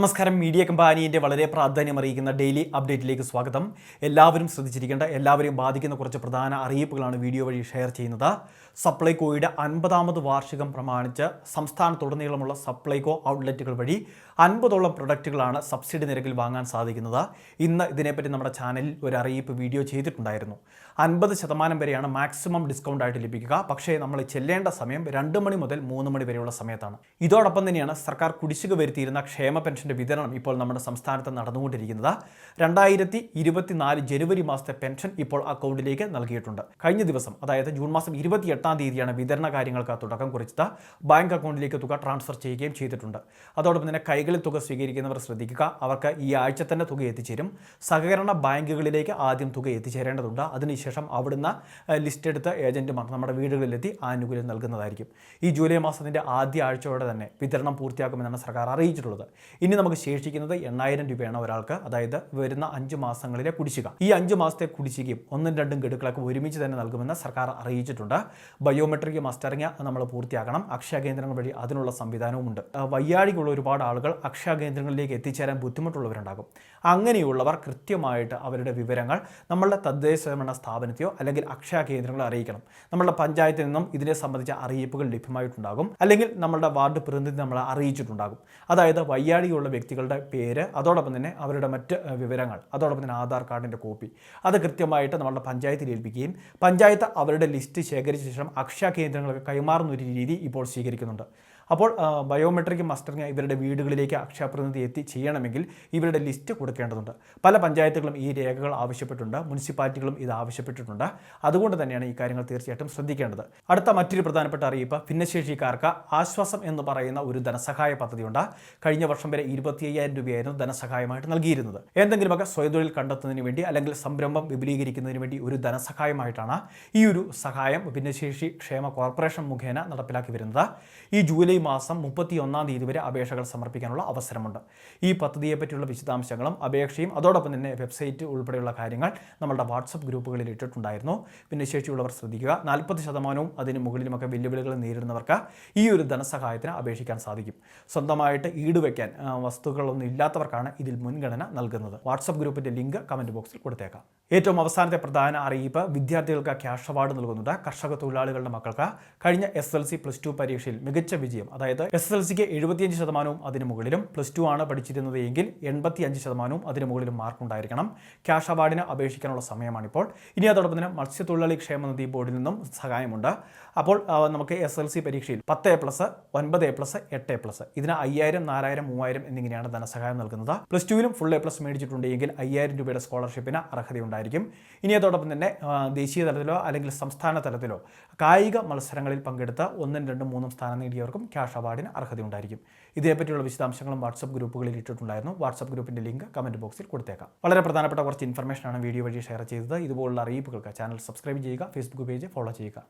നമസ്കാരം. മീഡിയ കമ്പാനിയുടെ വളരെ പ്രാധാന്യം അറിയിക്കുന്ന ഡെയിലി അപ്ഡേറ്റിലേക്ക് സ്വാഗതം. എല്ലാവരും ശ്രദ്ധിച്ചിരിക്കേണ്ട എല്ലാവരെയും ബാധിക്കുന്ന കുറച്ച് പ്രധാന അറിയിപ്പുകളാണ് വീഡിയോ വഴി ഷെയർ ചെയ്യുന്നത്. സപ്ലൈകോയുടെ അൻപതാമത് വാർഷികം പ്രമാണിച്ച് സംസ്ഥാനത്തുടനീളമുള്ള സപ്ലൈകോ ഔട്ട്ലെറ്റുകൾ വഴി അൻപതോളം പ്രൊഡക്റ്റുകളാണ് സബ്സിഡി നിരക്കിൽ വാങ്ങാൻ സാധിക്കുന്നത്. ഇന്ന് ഇതിനെപ്പറ്റി നമ്മുടെ ചാനലിൽ ഒരു അറിയിപ്പ് വീഡിയോ ചെയ്തിട്ടുണ്ടായിരുന്നു. അൻപത് ശതമാനം വരെയാണ് മാക്സിമം ഡിസ്കൗണ്ട് ആയിട്ട് ലഭിക്കുക. പക്ഷേ നമ്മൾ ചെല്ലേണ്ട സമയം രണ്ട് മണി മുതൽ മൂന്ന് മണി വരെയുള്ള സമയത്താണ്. ഇതോടൊപ്പം തന്നെയാണ് സർക്കാർ കുടിശ്ശിക വരുത്തിയിരുന്ന ക്ഷേമ പെൻഷന്റെ വിതരണം ഇപ്പോൾ നമ്മുടെ സംസ്ഥാനത്ത് നടന്നുകൊണ്ടിരിക്കുന്നത്. രണ്ടായിരത്തി ഇരുപത്തിനാല് ജനുവരി മാസത്തെ പെൻഷൻ ഇപ്പോൾ അക്കൗണ്ടിലേക്ക് നൽകിയിട്ടുണ്ട്. കഴിഞ്ഞ ദിവസം അതായത് ജൂൺ മാസം ഇരുപത്തി എട്ടാം തീയതിയാണ് വിതരണ കാര്യങ്ങൾക്ക് തുടക്കം കുറിച്ചത്. ബാങ്ക് അക്കൗണ്ടിലേക്ക് തുക ട്രാൻസ്ഫർ ചെയ്യുകയും ചെയ്തിട്ടുണ്ട്. അതോടൊപ്പം തന്നെ കൈകളിൽ തുക സ്വീകരിക്കുന്നവർ ശ്രദ്ധിക്കുക. അവർക്ക് ഈ ആഴ്ച തന്നെ തുക എത്തിച്ചേരും. സഹകരണ ബാങ്കുകളിലേക്ക് ആദ്യം തുക എത്തിച്ചേരേണ്ടതുണ്ട്. അതിനുശേഷം അവിടുന്ന് ലിസ്റ്റ് എടുത്ത ഏജന്റുമാർ നമ്മുടെ വീടുകളിലെത്തി ആനുകൂല്യം നൽകുന്നതായിരിക്കും. ഈ ജൂലൈ മാസത്തിന്റെ ആദ്യ ആഴ്ചയോടെ തന്നെ വിതരണം പൂർത്തിയാക്കുമെന്നാണ് സർക്കാർ അറിയിച്ചിട്ടുള്ളത്. ഇനി നമുക്ക് ശേഷിക്കുന്നത് എണ്ണായിരം രൂപയാണ് ഒരാൾക്ക്. അതായത് വരുന്ന അഞ്ച് മാസങ്ങളിലെ കുടിശ്ശിക. ഈ അഞ്ച് മാസത്തെ കുടിശ്ശികയും ഒന്നും രണ്ടും ഗഡുക്കളൊക്കെ ഒരുമിച്ച് തന്നെ നൽകുമെന്ന് സർക്കാർ അറിയിച്ചിട്ടുണ്ട്. ബയോമെട്രിക് മസ്റ്ററിങ് നമ്മൾ പൂർത്തിയാക്കണം. അക്ഷയ കേന്ദ്രങ്ങൾ വഴി അതിനുള്ള സംവിധാനവുമുണ്ട് വയ്യാഴികയുള്ള ഒരുപാട് ആളുകൾ അക്ഷയ കേന്ദ്രങ്ങളിലേക്ക് എത്തിച്ചേരാൻ ബുദ്ധിമുട്ടുള്ളവരുണ്ടാകും. അങ്ങനെയുള്ളവർ കൃത്യമായിട്ട് അവരുടെ വിവരങ്ങൾ നമ്മളുടെ തദ്ദേശ സ്വയംഭരണ സ്ഥാപനത്തെയോ അല്ലെങ്കിൽ അക്ഷയ കേന്ദ്രങ്ങളെ അറിയിക്കണം. നമ്മളുടെ പഞ്ചായത്തിൽ നിന്നും ഇതിനെ സംബന്ധിച്ച അറിയിപ്പുകൾ ലഭ്യമായിട്ടുണ്ടാകും. അല്ലെങ്കിൽ നമ്മളുടെ വാർഡ് പ്രതിനിധി നമ്മളെ അറിയിച്ചിട്ടുണ്ടാകും. അതായത് വയ്യാഴികയുള്ള വ്യക്തികളുടെ പേര് അതോടൊപ്പം തന്നെ അവരുടെ മറ്റ് വിവരങ്ങൾ അതോടൊപ്പം തന്നെ ആധാർ കാർഡിന്റെ കോപ്പി. അത് കൃത്യമായിട്ട് നമ്മളുടെ പഞ്ചായത്തിൽ ഏൽപ്പിക്കുകയും പഞ്ചായത്ത് അവരുടെ ലിസ്റ്റ് ശേഖരിച്ച ശേഷം അക്ഷയ കേന്ദ്രങ്ങൾക്ക് കൈമാറുന്ന ഒരു രീതി ഇപ്പോൾ സ്വീകരിക്കുന്നുണ്ട്. അപ്പോൾ ബയോമെട്രിക് മസ്റ്ററിങ് ഇവരുടെ വീടുകളിലേക്ക് അക്ഷയപ്രതിനിധി എത്തി ചെയ്യണമെങ്കിൽ ഇവരുടെ ലിസ്റ്റ് കൊടുക്കേണ്ടതുണ്ട്. പല പഞ്ചായത്തുകളും ഈ രേഖകൾ ആവശ്യപ്പെട്ടിട്ടുണ്ട്. മുനിസിപ്പാലിറ്റികളും ഇത് ആവശ്യപ്പെട്ടിട്ടുണ്ട്. അതുകൊണ്ട് തന്നെയാണ് ഈ കാര്യങ്ങൾ തീർച്ചയായിട്ടും ശ്രദ്ധിക്കേണ്ടത്. അടുത്ത മറ്റൊരു പ്രധാനപ്പെട്ട അറിയിപ്പ് ഭിന്നശേഷിക്കാർക്ക് ആശ്വാസം എന്ന് പറയുന്ന ഒരു ധനസഹായ പദ്ധതിയുണ്ട്. കഴിഞ്ഞ വർഷം വരെ ഇരുപത്തി അയ്യായിരം രൂപയായിരുന്നു ധനസഹായമായിട്ട് നൽകിയിരുന്നത്. എന്തെങ്കിലുമൊക്കെ സ്വയതൊഴിൽ കണ്ടെത്തുന്നതിന് വേണ്ടി അല്ലെങ്കിൽ സംരംഭം വിപുലീകരിക്കുന്നതിന് വേണ്ടി ഒരു ധനസഹായമായിട്ടാണ് ഈ ഒരു സഹായം ഭിന്നശേഷി ക്ഷേമ കോർപ്പറേഷൻ മുഖേന നടപ്പിലാക്കി വരുന്നത്. ഈ ജൂലൈ മാസം മുപ്പത്തി ഒന്നാം തീയതി വരെ അപേക്ഷകൾ സമർപ്പിക്കാനുള്ള അവസരമുണ്ട്. ഈ പദ്ധതിയെപ്പറ്റിയുള്ള വിശദാംശങ്ങളും അപേക്ഷയും അതോടൊപ്പം തന്നെ വെബ്സൈറ്റ് ഉൾപ്പെടെയുള്ള കാര്യങ്ങൾ നമ്മളുടെ വാട്സപ്പ് ഗ്രൂപ്പുകളിൽ ഇട്ടിട്ടുണ്ടായിരുന്നു. പിന്നെ ശേഷിയുള്ളവർ ശ്രദ്ധിക്കുക. നാൽപ്പത് ശതമാനവും അതിന് മുകളിലുമൊക്കെ വെല്ലുവിളികൾ നേരിടുന്നവർക്ക് ഈ ഒരു ധനസഹായത്തിന് അപേക്ഷിക്കാൻ സാധിക്കും. സ്വന്തമായിട്ട് ഈടുവയ്ക്കാൻ വസ്തുക്കളൊന്നും ഇല്ലാത്തവർക്കാണ് ഇതിൽ മുൻഗണന നൽകുന്നത്. വാട്സപ്പ് ഗ്രൂപ്പിന്റെ ലിങ്ക് കമന്റ് ബോക്സിൽ കൊടുത്തേക്കാം. ഏറ്റവും അവസാനത്തെ പ്രധാന അറിയിപ്പ് വിദ്യാർത്ഥികൾക്ക് ക്യാഷ് അവാർഡ് നൽകുന്നുണ്ട്. കർഷക തൊഴിലാളികളുടെ മക്കൾക്ക് കഴിഞ്ഞ S L C plus two പരീക്ഷയിൽ മികച്ച വിജയം അതായത് എസ് എസ് എൽ സിക്ക് എഴുപത്തിയഞ്ച് ശതമാനവും അതിന് മുകളിലും പ്ലസ് ടു ആണ് പഠിച്ചിരുന്നത് എങ്കിൽ എൺപത്തി അഞ്ച് ശതമാനവും അതിന് മുകളിലും മാർക്ക് ഉണ്ടായിരിക്കണം ക്യാഷ് അവാർഡിന് അപേക്ഷിക്കാനുള്ള സമയമാണിപ്പോൾ. ഇനി അതോടൊപ്പം തന്നെ മത്സ്യത്തൊഴിലാളി ക്ഷേമനിധി ബോർഡിൽ നിന്നും സഹായമുണ്ട്. അപ്പോൾ നമുക്ക് എസ് എൽ സി പരീക്ഷയിൽ പത്ത് എ പ്ലസ് ഒൻപത് എ പ്ലസ് എട്ട് എ പ്ലസ് ഇതിന് അയ്യായിരം നാലായിരം മൂവായിരം എന്നിങ്ങനെയാണ് ധനസഹായം നൽകുന്നത്. പ്ലസ് ടുവിലും ഫുൾ എ പ്ലസ് മേടിച്ചിട്ടുണ്ടെങ്കിൽ അയ്യായിരം രൂപയുടെ സ്കോളർഷിപ്പിന് അർഹതയുണ്ടായിരിക്കും. ഇനി അതോടൊപ്പം തന്നെ ദേശീയ തലത്തിലോ അല്ലെങ്കിൽ സംസ്ഥാന തലത്തിലോ കായിക മത്സരങ്ങളിൽ പങ്കെടുത്ത ഒന്നും രണ്ടും മൂന്നും സ്ഥാനം നേടിയവർക്കും ക്യാഷ് അവാർഡിന് അർഹതയുണ്ടായിരിക്കും. ഇതേപ്പറ്റിയുള്ള വിശദാംശങ്ങളും വാട്സപ്പ് ഗ്രൂപ്പുകളിൽ ഇട്ടിട്ടുണ്ടായിരുന്നു. വാട്സപ്പ് ഗ്രൂപ്പിന്റെ ലിങ്ക് കമന്റ് ബോക്സിൽ കൊടുത്തേക്കാം. വളരെ പ്രധാനപ്പെട്ട കുറച്ച് ഇൻഫർമേഷനാണ് വീഡിയോ വഴി ഷെയർ ചെയ്തത്. ഇതുപോലുള്ള അറിയിപ്പുകൾക്ക് ചാനൽ സബ്സ്ക്രൈബ് ചെയ്യുക ഫേസ്ബുക്ക് പേജ് ഫോളോ ചെയ്യുക.